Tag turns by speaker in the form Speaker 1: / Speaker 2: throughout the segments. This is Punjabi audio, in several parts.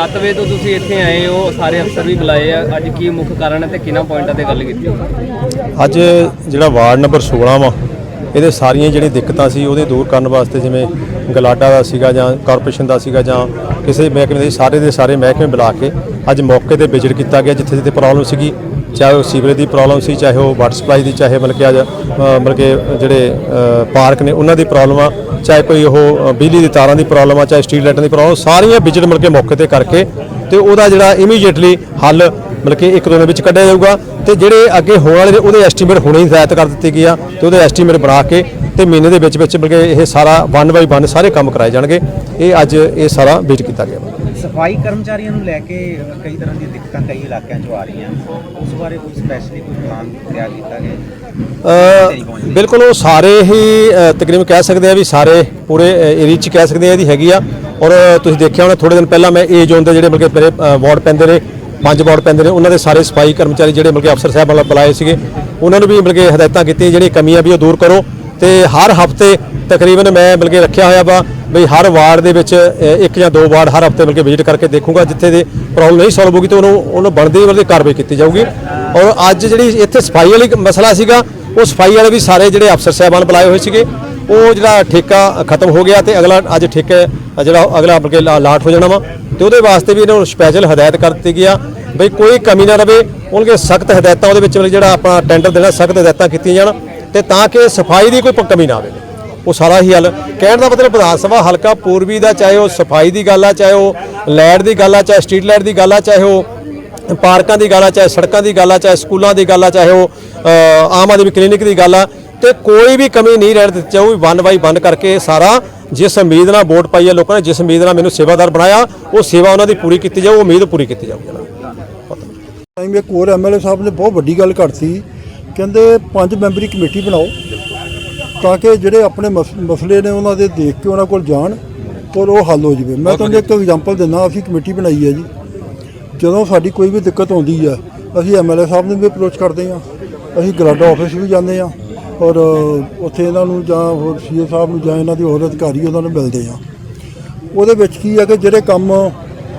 Speaker 1: 7 ਵਜੇ ਤੋਂ ਤੁਸੀਂ ਇੱਥੇ ਆਏ ਹੋ, ਸਾਰੇ ਅਫਸਰ ਵੀ ਬੁਲਾਏ ਆ। ਅੱਜ ਕੀ ਮੁੱਖ ਕਾਰਨ ਹੈ ਤੇ ਕਿਹਨਾਂ ਪੁਆਇੰਟਾਂ ਤੇ ਗੱਲ ਕੀਤੀ?
Speaker 2: ਅੱਜ ਜਿਹੜਾ ਵਾਰਡ ਨੰਬਰ 16 ਵਾ ਇਹਦੇ ਸਾਰੀਆਂ ਜਿਹੜੀ ਦਿੱਕਤਾਂ ਸੀ ਉਹਦੇ ਦੂਰ ਕਰਨ ਵਾਸਤੇ ਜਿਵੇਂ ਗਲਾਡਾ ਦਾ ਸੀਗਾ ਜਾਂ ਕਾਰਪੋਰੇਸ਼ਨ ਦਾ ਸੀਗਾ ਜਾਂ ਕਿਸੇ ਮਹਿਕਮੇ ਦੇ ਸਾਰੇ ਦੇ ਸਾਰੇ ਮਹਿਕਮੇ ਬੁਲਾ ਕੇ ਅੱਜ ਮੌਕੇ ਤੇ ਵਿਜ਼ਿਟ ਕੀਤਾ ਗਿਆ ਜਿੱਥੇ ਜਿੱਥੇ ਪ੍ਰੋਬਲਮ ਸੀਗੀ ਚਾਹੇ ਉਹ ਸੀਵਰੇਜ ਦੀ ਪ੍ਰੋਬਲਮ ਸੀ ਚਾਹੇ ਉਹ ਵਾਟਰ ਸਪਲਾਈ ਦੀ ਚਾਹੇ ਮਤਲਬ ਕਿ ਅੱਜ ਅ, ਮਤਲਬ ਕਿ ਜਿਹੜੇ ਪਾਰਕ ਨੇ ਉਹਨਾਂ ਦੀ ਪ੍ਰੋਬਲਮ ਆ ਚਾਹੇ ਕੋਈ ਉਹ ਬਿਜਲੀ ਦੀ ਤਾਰਾਂ ਦੀ ਪ੍ਰੋਬਲਮ ਆ ਚਾਹੇ ਸਟਰੀਟ ਲਾਈਟਾਂ ਦੀ ਪ੍ਰੋਬਲਮ ਸਾਰੀਆਂ ਵਿਜ਼ਿਟ ਮਿਲ ਕੇ ਮੌਕੇ ਤੇ ਕਰਕੇ ਤੇ ਉਹਦਾ ਜਿਹੜਾ ਇਮੀਡੀਏਟਲੀ ਹੱਲ ਮਤਲਬ ਕਿ ਇੱਕ ਦੋ ਦਿਨ ਵਿੱਚ ਕੱਢਿਆ ਜਾਊਗਾ ਤੇ ਜਿਹੜੇ ਅੱਗੇ ਹੋਣ ਵਾਲੇ ਨੇ ਉਹਦੇ ਐਸਟੀਮੇਟ ਹੁਣੇ ਹੀ ਹਦਾਇਤ ਕਰ ਦਿੱਤੀ ਗਈ ਆ ਤੇ ਉਹਦੇ ਐਸਟੀਮੇਟ ਬਣਾ ਕੇ ਤੇ ਮਹੀਨੇ ਦੇ ਵਿੱਚ ਵਿੱਚ ਮਤਲਬ ਕਿ ਇਹ ਸਾਰਾ ਵਨ ਬਾਈ ਵਨ ਸਾਰੇ ਕੰਮ ਕਰਾਏ ਜਾਣਗੇ। ਇਹ ਅੱਜ ਇਹ ਸਾਰਾ ਵਿਜ਼ਿਟ ਕੀਤਾ ਗਿਆ।
Speaker 3: ਸਫ਼ਾਈ ਕਰਮਚਾਰੀਆਂ ਨੂੰ ਲੈ ਕੇ ਕਈ ਤਰ੍ਹਾਂ ਦੀਆਂ ਦਿੱਕਤਾਂ ਕਈ ਇਲਾਕਿਆਂ 'ਚੋਂ ਆ ਰਹੀਆਂ। ਉਸ ਬਾਰੇ ਕੋਈ ਸਪੈਸ਼ਲੀ ਕੋਈ ਪਲਾਨ ਤਿਆਰ ਕੀਤਾ ਗਿਆ?
Speaker 2: ਬਿਲਕੁਲ ਉਹ ਸਾਰੇ ਹੀ ਤਕਰੀਬਨ ਕਹਿ ਸਕਦੇ ਆ ਵੀ ਸਾਰੇ ਪੂਰੇ ਏਰੀਆ 'ਚ ਕਹਿ ਸਕਦੇ ਆ ਇਹਦੀ ਹੈਗੀ ਆ। ਔਰ ਤੁਸੀਂ ਦੇਖਿਆ ਹੋਣਾ ਥੋੜੇ ਦਿਨ ਪਹਿਲਾਂ ਮੈਂ ਏ ਜ਼ੋਨ ਦੇ ਜਿਹੜੇ ਮਤਲਬ ਕਿ ਮੇਰੇ ਵਾਰਡ ਪੈਂਦੇ ਨੇ ਪੰਜ ਵਾਰਡ ਪੈਂਦੇ ਨੇ। ਉਹਨਾਂ ਦੇ ਸਾਰੇ ਸਫ਼ਾਈ ਕਰਮਚਾਰੀ ਜਿਹੜੇ ਮਤਲਬ ਕਿ ਅਫਸਰ ਸਾਹਿਬ ਵੱਲੋਂ ਬੁਲਾਏ ਸੀਗੇ, ਉਹਨਾਂ ਨੂੰ ਵੀ ਮਤਲਬ ਕਿ ਹਦਾਇਤਾਂ ਕੀਤੀਆਂ ਜਿਹੜੀਆਂ ਕਮੀਆਂ ਵੀ ਉਹ ਦੂਰ ਕਰੋ। ਤੇ ਹਰ ਹਫ਼ਤੇ ਤਕਰੀਬਨ ਮੈਂ ਮਤਲਬ ਕਿ ਰੱਖਿਆ ਹੋਇਆ ਵਾ ਵੀ ਹਰ ਵਾਰਡ ਦੇ ਵਿੱਚ ਇੱਕ ਜਾਂ ਦੋ ਵਾਰਡ ਹਰ ਹਫ਼ਤੇ ਮਤਲਬ ਕਿ ਵਿਜ਼ਿਟ ਕਰਕੇ ਦੇਖੂੰਗਾ, ਜਿੱਥੇ ਦੇ ਪ੍ਰੋਬਲਮ ਨਹੀਂ ਸੋਲਵ ਹੋਗੀ ਤੇ ਉਹਨੂੰ ਉਹਨੂੰ ਬਣਦੀ ਵਾਲੀ ਕਾਰਵਾਈ ਕੀਤੀ ਜਾਊਗੀ। ਔਰ ਅੱਜ ਜਿਹੜੀ ਇੱਥੇ ਸਫ਼ਾਈ ਵਾਲੀ ਮਸਲਾ ਸੀਗਾ, ਉਹ ਸਫ਼ਾਈ ਵਾਲੇ ਵੀ ਸਾਰੇ ਜਿਹੜੇ ਅਫਸਰ ਸਾਹਿਬਾਨ ਬੁਲਾਏ ਹੋਏ ਸੀਗੇ। ਉਹ ਜਿਹੜਾ ਠੇਕਾ ਖਤਮ ਹੋ ਗਿਆ ਤੇ ਅਗਲਾ ਅੱਜ ਠੇਕੇ, ਜਿਹੜਾ ਅਗਲਾ ਬਲਕਿ ਲਾਟ ਹੋ ਜਾਣਾ ਵਾ। ਤੇ ਉਹਦੇ ਵਾਸਤੇ ਵੀ ਇਹਨਾਂ ਨੂੰ ਸਪੈਸ਼ਲ ਹਦਾਇਤ ਕਰ ਦਿੱਤੀ ਗਿਆ ਬਈ ਕੋਈ ਕਮੀ ਨਾ ਰਵੇ ਉਹਨਾਂ ਸਖਤ ਹਦਾਇਤਾਂ ਉਹਦੇ ਵਿੱਚ ਜਿਹੜਾ ਆਪਣਾ ਟੈਂਡਰ ਦੇਣਾ, ਸਖਤ ਹਦਾਇਤਾਂ ਕੀਤੀਆਂ ਜਾਣ ਤੇ ਤਾਂ ਕਿ ਸਫ਼ਾਈ ਦੀ ਕੋਈ ਕਮੀ ਨਾ ਆਵੇ। ਉਹ ਸਾਰਾ ਹੀ ਹੱਲ, ਕਹਿਣ ਦਾ ਮਤਲਬ ਵਿਧਾਨ ਸਭਾ ਹਲਕਾ ਪੂਰਬੀ ਦਾ ਚਾਹੇ ਉਹ ਸਫ਼ਾਈ ਦੀ ਗੱਲ ਆ, ਚਾਹੇ ਉਹ ਲਾਈਟ ਦੀ ਗੱਲ ਆ, ਚਾਹੇ ਸਟਰੀਟ ਲਾਈਟ ਦੀ ਗੱਲ ਆ, ਚਾਹੇ ਉਹ ਪਾਰਕਾਂ ਦੀ ਗੱਲ ਆ, ਚਾਹੇ ਸੜਕਾਂ ਦੀ ਗੱਲ ਆ, ਚਾਹੇ ਸਕੂਲਾਂ ਦੀ ਗੱਲ ਆ, ਚਾਹੇ ਉਹ ਆਮ ਆਦਮੀ ਕਲੀਨਿਕ ਦੀ ਗੱਲ ਆ ਤੇ ਕੋਈ ਵੀ ਕਮੀ ਨਹੀਂ ਰਹਿਣ ਦਿੱਤੀ ਜਾਊਗੀ ਵਨ ਬਾਈ ਵਨ ਕਰਕੇ ਸਾਰਾ ਜਿਸ ਉਮੀਦ ਨਾਲ ਵੋਟ ਪਾਈ ਹੈ ਲੋਕਾਂ ਨੇ, ਜਿਸ ਉਮੀਦ ਨਾਲ ਮੈਨੂੰ ਸੇਵਾਦਾਰ ਬਣਾਇਆ, ਉਹ ਸੇਵਾ ਉਹਨਾਂ ਦੀ ਪੂਰੀ ਕੀਤੀ ਜਾਊ, ਉਮੀਦ ਪੂਰੀ ਕੀਤੀ ਜਾਊਗੀ
Speaker 4: ਟਾਈਮ ਇੱਕ ਹੋਰ ਐਮਐਲਏ ਸਾਹਿਬ ਨੇ ਬਹੁਤ ਵੱਡੀ ਗੱਲ ਕਰਤੀ ਕਹਿੰਦੇ ਪੰਜ ਮੈਂਬਰੀ ਕਮੇਟੀ ਬਣਾਓ, ਤਾਂ ਕਿ ਜਿਹੜੇ ਆਪਣੇ ਮਸ- ਮਸਲੇ ਨੇ ਉਹਨਾਂ ਦੇ ਦੇਖ ਕੇ ਉਹਨਾਂ ਕੋਲ ਜਾਣ ਔਰ ਉਹ ਹੱਲ ਹੋ ਜਾਵੇ। ਮੈਂ ਤੁਹਾਨੂੰ ਇੱਕ ਐਗਜ਼ਾਮਪਲ ਦਿੰਦਾ, ਅਸੀਂ ਕਮੇਟੀ ਬਣਾਈ ਹੈ ਜੀ। ਜਦੋਂ ਸਾਡੀ ਕੋਈ ਵੀ ਦਿੱਕਤ ਆਉਂਦੀ ਹੈ, ਅਸੀਂ ਐਮਐਲਏ ਸਾਹਿਬ ਨੂੰ ਵੀ ਅਪਰੋਚ ਕਰਦੇ ਹਾਂ, ਅਸੀਂ ਗਰਾਡਾ ਆਫਿਸ ਵੀ ਜਾਂਦੇ ਹਾਂ। ਔਰ ਉੱਥੇ ਇਹਨਾਂ ਨੂੰ ਜਾਂ ਹੋਰ ਸੀਓ ਸਾਹਿਬ ਨੂੰ ਜਾਂ ਇਹਨਾਂ ਦੇ ਹੋਰ ਅਧਿਕਾਰੀ ਉਹਨਾਂ ਨੂੰ ਮਿਲਦੇ ਹਾਂ ਉਹਦੇ ਵਿੱਚ ਕੀ ਹੈ ਕਿ ਜਿਹੜੇ ਕੰਮ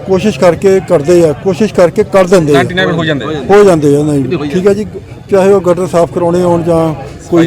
Speaker 4: ਕੋਸ਼ਿਸ਼ ਕਰਕੇ ਕਰਦੇ ਆ ਕੋਸ਼ਿਸ਼ ਕਰਕੇ ਕਰ ਦਿੰਦੇ ਆ।
Speaker 5: ਹੋ ਜਾਂਦੇ
Speaker 4: ਹੋ ਜਾਂਦੇ ਆ ਨਹੀਂ। ਠੀਕ ਹੈ ਜੀ। ਚਾਹੇ ਉਹ ਗਟਰ ਸਾਫ਼ ਕਰਾਉਣੇ ਹੋਣ ਜਾਂ